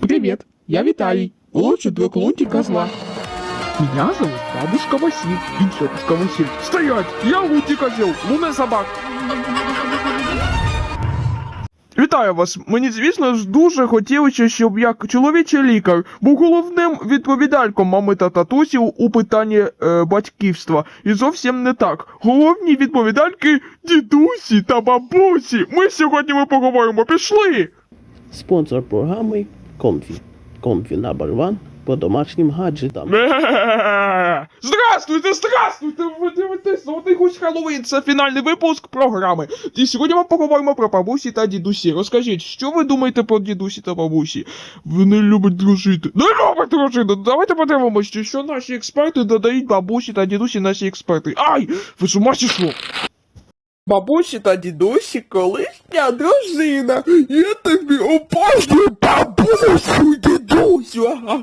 Привет, я Виталий, лучший друг Лунтика зла. Меня зовут бабушка Василь и дедушка Василь. Стоять! Я Лунтик Козел, лунная собак. Вітаю вас! Мені, звісно ж, дуже хотілося, щоб як чоловічий лікар був головним відповідальком мами та татусів у питанні е, батьківства. І зовсім не так. Головні відповідальки дідусі та бабусі. Ми сьогодні ми поговоримо. Пішли! Спонсор програми Comfy. Comfy number one по домашнім гаджетам. Здравствуйте, здравствуйте! Ви дивитесь Золотий гусь Хеллоуін. Це фінальний випуск програми. І сьогодні ми поговоримо про бабусі та дідусі. Розкажіть, що ви думаєте про дідусі та бабусі? Вони люблять дружити. Не люблять дружити! Давайте подивимося, що наші експерти додають бабусі та дідусі наші експерти. Ай! Ви з ума що? Бабусі та дідусі колишня дружина. Я тобі обожнюю бабусю дідусю. Ага.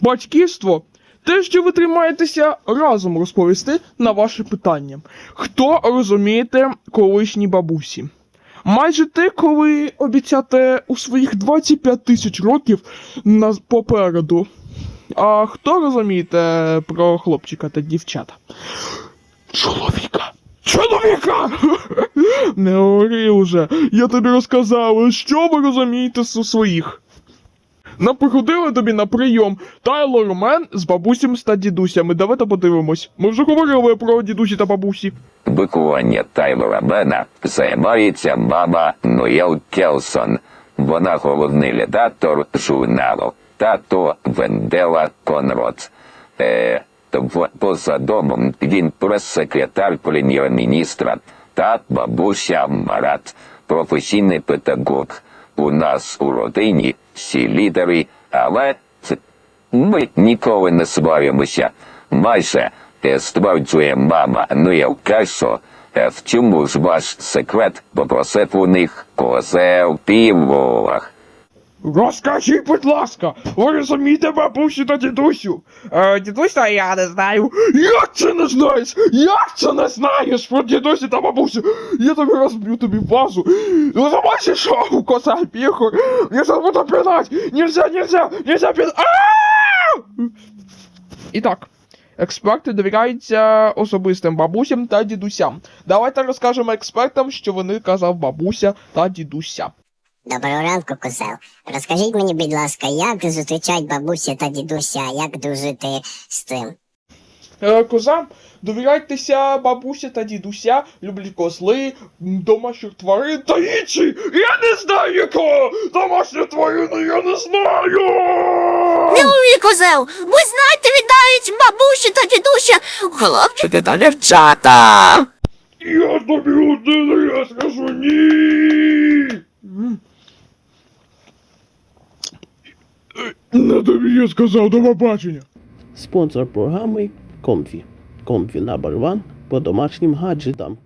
Батьківство те, що ви тримаєтеся разом розповісти на ваше питання. Хто розумієте колишні бабусі? Майже те, коли обіцяте у своїх 25 тисяч років на попереду. А хто розумієте про хлопчика та дівчата? Чоловіка! Чоловіка! Не говори уже. Я тобі розказав, що ви розумієте з своїх. Нам приходили тобі на прийом Тайлор Мен з бабусям та дідусями. Давайте подивимось. Ми вже говорили про дідусі та бабусі. Виконання Тайлора Бена займається мама Ноел Келсон. Вона головний редактор журналу Тато Вендела Конрод. Е, поза домом він прес-секретар прем'єр-міністра та бабуся Марат, професійний педагог. У нас у родині всі лідери, але ми ніколи не сваримося. Майже стверджує мама Ноел Кешо. Е, В чому ж ваш секрет попросив у них козел піволах. Розкажіть, будь ласка, ви розумієте бабусю та дідусю? Е, дідуся я не знаю. Як це не знаєш? Як це не знаєш про дідусі та бабусю? Я тобі розб'ю тобі вазу. Ну що у коса піху. Я зараз буду пинать. Нельзя, нельзя, нельзя пинать. І так. Експерти довіряються особистим бабусям та дідусям. Давайте розкажемо експертам, що вони казав бабуся та дідуся. Доброго ранку, козел. Розкажіть мені, будь ласка, як зустрічають бабуся та дідуся, як дружити з тим? Е, Козам, довіряйтеся бабуся та дідуся, люблять козли, м, домашніх тварин та інші. Я не знаю якого домашню тварину, я не знаю. Мілові козел, ви знаєте, вітають бабусі та дідуся, хлопчики та дівчата. Я тобі один раз скажу ні. Е, Тобі я сказав до побачення. Спонсор програми Комфі. Комфі number one по домашнім гаджетам.